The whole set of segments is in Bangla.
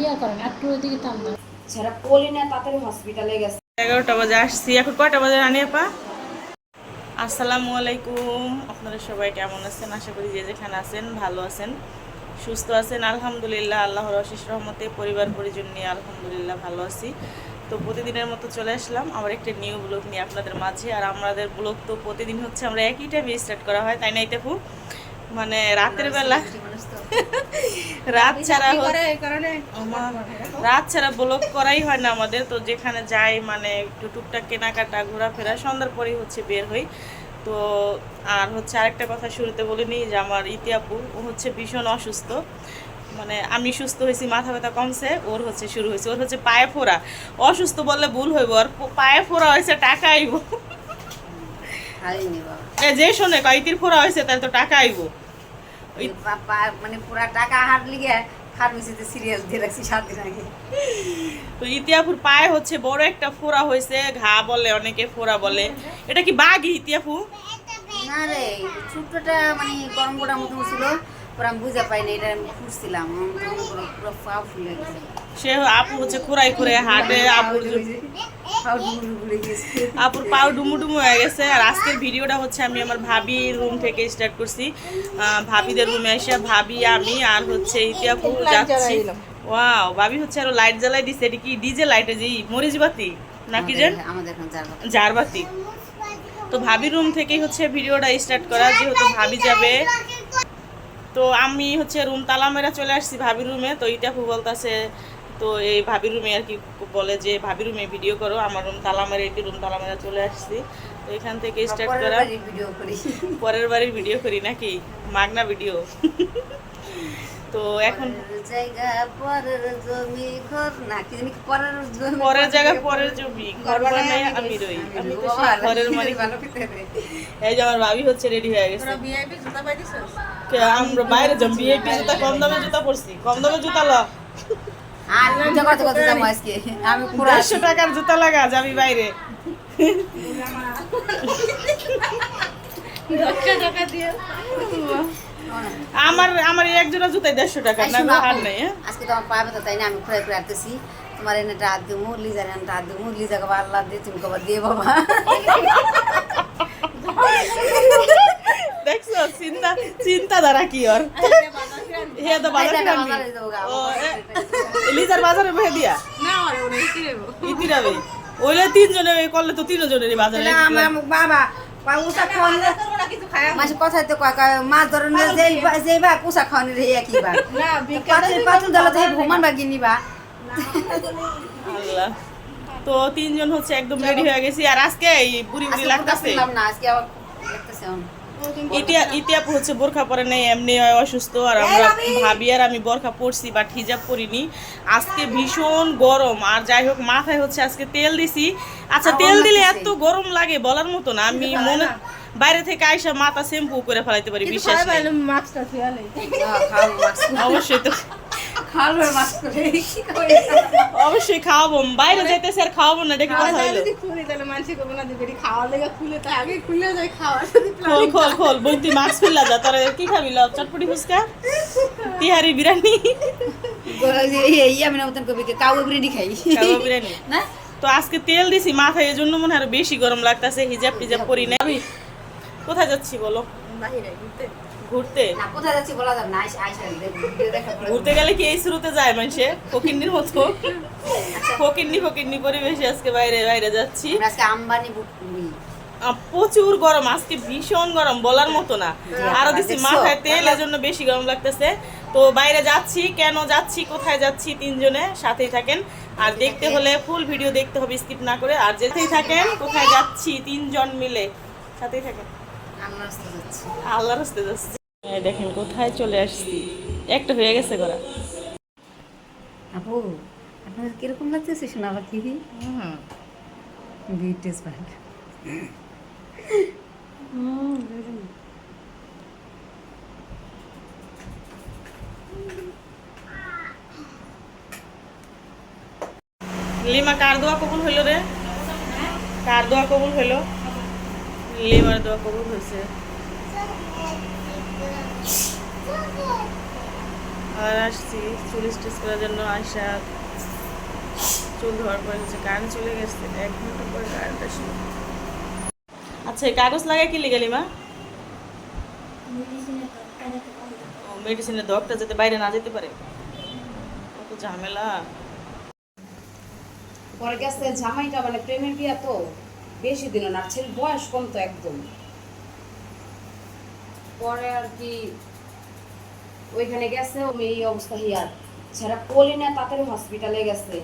ইয়া করেন একটু ওইদিকে টান দেন। যারা পলি না তাড়াতাড়ি হসপিটালে গেছে। এগারোটা বাজে আসছি। এখন কয়টা বাজে রানি আপা? আসসালামু আলাইকুম। আপনারা সবাই কেমন আছেন? আশা করি যে যেখানে আছেন ভালো আছেন সুস্থ আছেন। আলহামদুলিল্লাহ আল্লাহর অশেষ রহমতে পরিবার পরিজন নিয়ে আলহামদুলিল্লাহ ভালো আছি। তো প্রতিদিনের মতো চলে আসলাম আমার একটা নিউ ব্লগ নিয়ে আপনাদের মাঝে। আর আমাদের ব্লগ তো প্রতিদিন হচ্ছে আমরা একই টাইমে স্টার্ট করা হয় তাই না এটা খুব মানে রাতের বেলা। রাত ছাড়া রাত ছাড়া ব্লগ করাই হয় না আমাদের। তো যেখানে যাই মানে একটু টুকটাক কেনাকাটা ঘোরাফেরা সন্ধ্যার পরেই হচ্ছে বের হই। তো আর হচ্ছে আরেকটা কথা শুরুতে বলিনি যে আমার ইতিহাপু ও হচ্ছে ভীষণ অসুস্থ। মানে আমি সুস্থ হয়েছি মাথা ব্যথা কমছে ওর হচ্ছে শুরু হয়েছে। ওর হচ্ছে পায়ে ফোড়া। অসুস্থ বললে ভুল হইব আর পায়ে ফোড়া হয়েছে টাকা আইব। এ যে শোনে কয়তির ফোড়া হয়েছে তাহলে তো টাকা আইব। মানে পুরা টাকা হার লিগে ফার্মেসিতে সিরিয়াল দিয়ে রাখছি সাত দিন আগে। তো ইতিয়াফুর পায়ে হচ্ছে বড় একটা ফোড়া হয়েছে ঘা বলে অনেকে ফোড়া বলে। এটা কি বাঘ ইতিয়াফু না রে ছোট্টটা মানে গরম গোড়া মতো ছিল পরে আমি বুঝতে পাইনি এটা আমি ফুটছিলাম পুরো পা ফুলে গেছে। সে আপু হচ্ছে খুঁড়াই খুঁড়ে হাটে আপুর আপুর পাও ডুমু ডুমু হয়ে গেছে। আর আজকের ভিডিওটা হচ্ছে আমি আমার ভাবি রুম থেকে স্টার্ট করছি। ভাবিদের রুমে এসে ভাবি আমি আর হচ্ছে ইতিয়াপু যাচ্ছি। ওয়াও ভাবি হচ্ছে আরও লাইট জ্বালাই দিছে। এটা কি ডিজে লাইটে যে মরিচ বাতি? নাকি কথা। জারবাতি তো ভাবির রুম থেকেই হচ্ছে ভিডিওটা স্টার্ট করা। যেহেতু ভাবি যাবে তো আমি হচ্ছে রুম তালা মেরা চলে আসছি ভাবির রুমে তো ইটাফু বলতেছে তো এই ভাবির রুমে আর কি বলে যে ভাবির রুমে ভিডিও করো আমার রুম তালা মেরে এটি রুম তালা মেরা চলে আসছি। তো এখান থেকে স্টার্ট করা। বাড়ির ভিডিও করি। পরের বাড়ির ভিডিও করি নাকি? মাগনা ভিডিও তো এখন পরের জায়গা পরের জমি ঘর না পরের জায়গা পরের জমি ঘর আমি রই। আমি তো ঘরের খেতে এই যে আমার ভাবি হচ্ছে রেডি হয়ে গেছে। আমরা বাইরে যাম ভিআইপি জুতা কম দামে জুতা পরছি কম দামে জুতা ল। আমি পুরো দেড়শো টাকার জুতা লাগা যাবি বাইরে। আমার আমার এক জোড়া জুতাই দেড়শো টাকা না না হার নেই হ্যাঁ? আজকে তো আমার পা ব্যথা তাই না? আমি ঘুরে ঘুরে আসতেছি। তোমার এনে রাত দেবো লিজার এনে রাত দেবো লিজা কবা আল্লাহ দিয়ে তুমি কবা দিয়ে বাবা। চিন্তা চিন্তা দ্বারা কি ওর? হে তো বাজার বাজারে বহে দিয়া? ইতিরাবে ওইলে তিনজনে করলে তো তিনজনেরই বাজারে না, আমার বাবা বা কথাই তো মাছ ধরনের যেই বা- একই ভ্রমণ গিনিবা আল্লাহ। তো তিনজন হচ্ছে একদম রেডি হয়ে গেছি আর আজকে এই বুড়ি বুড়ি লাগতেছে। না আজকে আবার লাগতেছে এখন। ইতিয়া হচ্ছে বোরখা পরে নেই এমনি অসুস্থ আর আমরা ভাবি আর আমি বোরখা পরছি বা হিজাব পরিনি আজকে ভীষণ গরম আর যাই হোক মাথায় হচ্ছে আজকে তেল দিছি আচ্ছা তেল দিলে এত গরম লাগে বলার মতো না আমি মনে বাইরে থেকে আইসা মাথা শ্যাম্পু করে ফেলাইতে পারি বিশ্বাস। হ্যাঁ। অবশ্যই তো অবশ্যই খাওয়াবো। বাইরে যাইতেছে আর খাওয়াবো না দেখি কথা হইল। খোল খোল খোল বই তুই মাস্ক ফেললা যা তোর কি খাবি ল চটপটি ফুচকা? তিহারি বিরিয়ানি? গোলা এই- এই আমি না মতন কবি কাউ বিরিয়ানি খাই। কাবাব বিরিয়ানি? না? তো আজকে তেল দিছি মাথায় এই জন্য মনে হয় আরও বেশি গরম লাগতেছে হিজাব টিজাব পরি না আমি কোথায় যাচ্ছি বলো? ঘুরতে? কোথায় যাচ্ছি বলা যাবে না ঘুরতে গেলে কি এই শুরুতে যায় মানুষে? ফকিন্নির মতো? ফকিন্নি ফকিন্নি পরিবেশে আজকে বাইরে বাইরে যাচ্ছি। আজকে আম্বানি প্রচুর গরম আজকে ভীষণ গরম বলার মতো না। আরও দিছি দেখছ? মাথায় তেল এজন্য বেশি গরম লাগতেছে। তো বাইরে যাচ্ছি কেন যাচ্ছি কোথায় যাচ্ছি তিনজনে সাথেই থাকেন। আর দেখতে হলে ফুল ভিডিও দেখতে হবে স্কিপ না করে। আর যেতেই থাকেন কোথায় যাচ্ছি তিনজন মিলে সাথেই থাকেন। আমরা রাস্তা যাচ্ছি। আল্লাহর রাস্তে যাচ্ছি। দেখেন কোথায় চলে আসছি? একটা হয়ে গেছে করা আপু আপনার কীরকম লাগতেছে শোনা পাখি? বিউটিস ব্যান্ড লিমা কার দোয়া কবুল হইল রে? কার দোয়া কবুল হইল? লিমার দোয়া কবুল হয়েছে আর আসছি চুল স্টিচ করার জন্য আসা চুল ধোয়ার পরে হচ্ছে কারেন্ট চলে গেছে। এক ঘণ্টা পরে কারেন্ট আসলো। আচ্ছা এই কাগজ লাগাই কি লিগালি মা? মেডিসিনের দরটা যাতে বাইরে না যেতে পারে। কত ঝামেলা। পরে গেছে জামাইটা মানে প্রেমের বিয়া তো বেশি দিন না ছেলের বয়স কম তো একদম। পরে আর কি ওইখানে গেছে এই অবস্থা হিয়ার না হসপিটালে গেছে।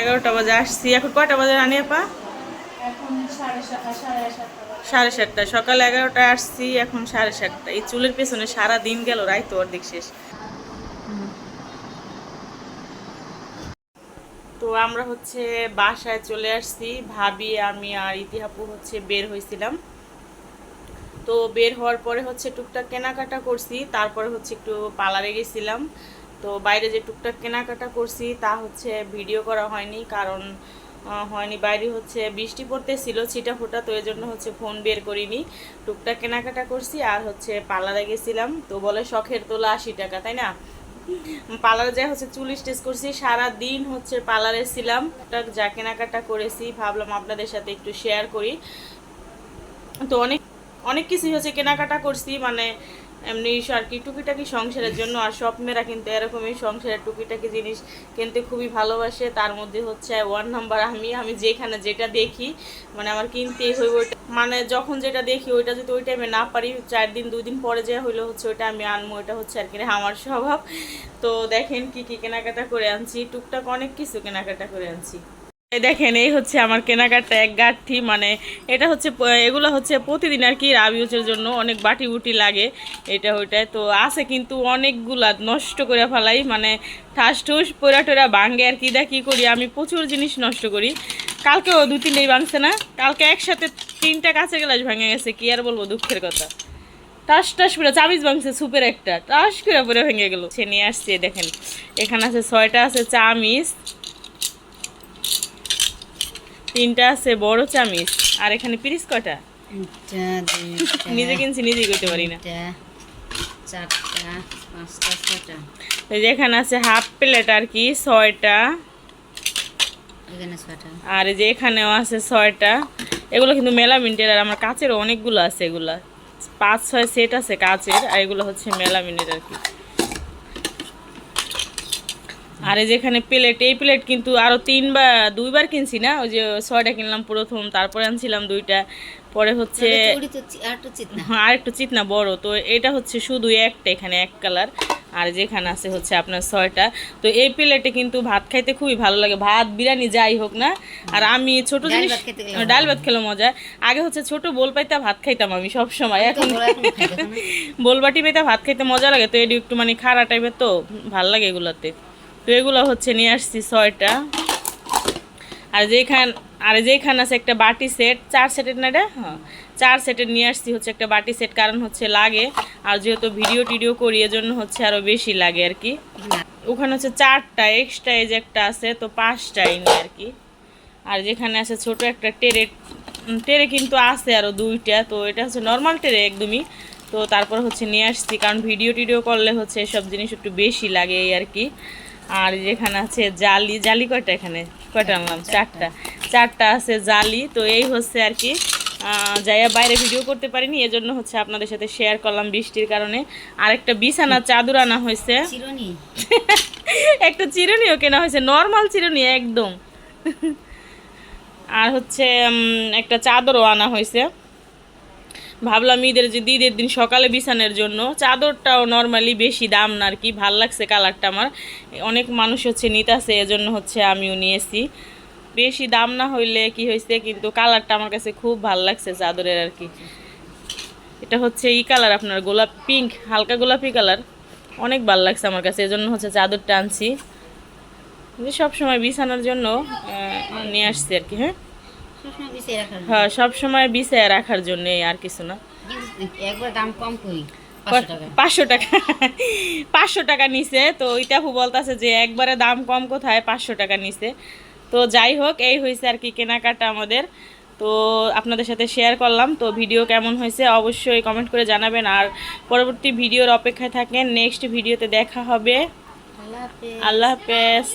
এগারোটা বাজে আসছি। এখন কয়টা বাজে রানি আপা? এখন সাড়ে সাতটা সকাল এগারোটায় আসছি এখন সাড়ে সাতটা এই চুলের পেছনে সারা দিন গেল রাই তো অর্ধেক শেষ। তো আমরা হচ্ছে বাসায় চলে আসছি। ভাবি আমি আর ইতিহাপু হচ্ছে বের হয়েছিলাম তো বের হওয়ার পরে হচ্ছে টুকটাক কেনাকাটা করছি, তারপরে হচ্ছে একটু পার্লারে গেছিলাম। তো বাইরে যে টুকটাক কেনাকাটা করছি, তা হচ্ছে ভিডিও করা হয়নি, কারণ হয়নি। বাইরে হচ্ছে বৃষ্টি পড়তেছিল ছিটা ফোটা, তো এই জন্য হচ্ছে ফোন বের করিনি। টুকটাক কেনাকাটা করছি আর হচ্ছে পার্লারে গেছিলাম, তো বলে শখের তোলা আশি টাকা, তাই না? পার্লারে যাই হচ্ছে চুল স্টেচ করছি সারা দিন হচ্ছে পার্লারে ছিলাম। যা কেনাকাটা করেছি, ভাবলাম আপনাদের সাথে একটু শেয়ার করি। তো অনেক অনেক কিছুই হচ্ছে কেনাকাটা করছি মানে এমনি আর কি টুকিটাকি সংসারের জন্য, আর সব মেয়েরা কিন্তু এরকমই সংসারের টুকিটাকি জিনিস কিনতে খুবই ভালোবাসে। তার মধ্যে হচ্ছে ওয়ান নাম্বার আমি আমি যেখানে যেটা দেখি মানে আমার কিনতেই হইব ওইটা। মানে যখন যেটা দেখি ওইটা যদি ওই টাইমে না পারি, চার দিন, দুই দিন পরে যে হইল হচ্ছে ওইটা আমি আনব, ওইটা হচ্ছে আর কি আমার স্বভাব। তো দেখেন কি কি কেনাকাটা করে আনছি, টুকটাক অনেক কিছু কেনাকাটা করে আনছি। দেখেন, এই হচ্ছে আমার কেনাকাটা এক গাঠি মানে এটা হচ্ছে এগুলো হচ্ছে প্রতিদিন আর কি রাবিউচের জন্য অনেক বাটি বুটি লাগে, এটা ওইটাই। তো আছে কিন্তু অনেকগুলা নষ্ট করে ফেলাই মানে ঠাস ঠুস পোড়া টোরা ভাঙ্গে আর কি দা কি করি, আমি প্রচুর জিনিস নষ্ট করি। কালকেও দু তিনটেই ভাঙছে না, কালকে একসাথে তিনটা কাছে গ্লাস ভেঙে গেছে, কি আর বলব দুঃখের কথা। টাস টাস করে চামিচ ভাঙছে সুপের একটা টাস করে পরে ভেঙে গেল। সে নিয়ে আসছে, দেখেন, এখানে আছে ছয়টা আছে চামিচ তিনটা আছে বড় চামিচ আর এখানে পিরিস কটা নিজে কিনছি নিজেই করতে পারি না। তিনটা, চারটা পাঁচটা ছটা এই যে এখানে আছে হাফ প্লেট আর কি ছয়টা। আর যে এখানেও আছে ছয়টা। এগুলো কিন্তু মেলা মিনিটের আর আমার কাচেরও অনেকগুলো আছে এগুলা। পাঁচ ছয় সেট আছে কাচের আর এগুলো হচ্ছে মেলা মিনিট আর কি। আর এই যেখানে প্লেট এই প্লেট কিন্তু আরও তিনবার দুইবার কিনছি না? ওই যে ছয়টা কিনলাম প্রথম তারপরে আনছিলাম দুইটা। পরে হচ্ছে আর একটু চিত না। হ্যাঁ চিতনা বড়। তো এটা হচ্ছে শুধু একটা এখানে এক কালার। আর যেখানে আছে হচ্ছে আপনার ছয়টা। তো এই প্লেটে কিন্তু ভাত খাইতে খুবই ভালো লাগে। ভাত বিরিয়ানি যাই হোক না। আর আমি ছোট ডাল জিনিস ভাত খেতে ডাল ভাত খেলে মজা। আগে হচ্ছে ছোট বোল পাইতা ভাত খাইতাম আমি সব সময় এখন। বোলবাটি পাইতা ভাত খাইতে মজা লাগে। তো এটি একটু মানে খাড়া টাইপের তো ভালো লাগে এগুলোতে। তো এগুলো হচ্ছে নিয়ে আসছি ছয়টা। আর যেখান আর যেখানে আছে একটা বাটি সেট, চার সেটের না এটা? হ্যাঁ চার সেটের নিয়ে আসছি হচ্ছে একটা বাটি সেট, কারণ হচ্ছে লাগে। আর যেহেতু ভিডিও টিডিও করি, এজন্য হচ্ছে আরও বেশি লাগে আর কি। ওখানে হচ্ছে চারটা এক্সট্রা যে একটা আছে, তো পাঁচটাই নিয়ে আর কি। আর যেখানে আছে ছোট একটা টেরে টেরে কিন্তু আছে আরও দুইটা, তো এটা হচ্ছে নর্মাল টেরে একদমই। তো তারপর হচ্ছে নিয়ে আসছি, কারণ ভিডিও টিডিও করলে হচ্ছে এসব জিনিস একটু বেশি লাগে এই আর কি। আর যেখানে আছে জালি। জালি কয়টা এখানে? কয়টা আনলাম? চারটা। চারটা। আছে জালি। তো এই হচ্ছে আর কি যাইয়া বাইরে ভিডিও করতে পারিনি এজন্য হচ্ছে আপনাদের সাথে শেয়ার করলাম বৃষ্টির কারণে। আর একটা বিছানা চাদর আনা হয়েছে। একটা চিরুনিও কেনা হয়েছে নর্মাল চিরুনি একদম। আর হচ্ছে একটা চাদরও আনা হয়েছে। ভাবলাম ঈদের যে ঈদের দিন সকালে বিছানের জন্য। চাদরটাও নর্মালি বেশি দাম না আর কি, ভালো লাগছে কালারটা আমার। অনেক মানুষ হচ্ছে নিতাছে, এজন্য হচ্ছে আমিও নিয়েছি। বেশি দাম না হইলে কি হয়েছে কিন্তু কালারটা আমার কাছে খুব ভালো লাগছে চাদরের আর কি। এটা হচ্ছে ই কালার আপনার গোলাপ পিঙ্ক হালকা গোলাপি কালার। অনেক ভালো লাগছে আমার কাছে, এজন্য হচ্ছে চাদরটা আনছি। সব সময় বিছানার জন্য নিয়ে আসছি আর কি হ্যাঁ? হ্যাঁ সব সময় বিছায় রাখার জন্য আর কিছু না। একবার দাম কম করি পাঁচশো টাকা। পাঁচশো টাকা নিছে। তো ইতাফু বলতেছে যে একবারে দাম কম কোথায় পাঁচশো টাকা নিছে। তো যাই হোক এই হয়েছে আর কি কেনাকাটা আমাদের। তো আপনাদের সাথে শেয়ার করলাম। তো ভিডিও কেমন হয়েছে অবশ্যই কমেন্ট করে জানাবেন। আর পরবর্তী ভিডিওর অপেক্ষায় থাকেন। নেক্সট ভিডিওতে দেখা হবে। আল্লাহ হাফেজ।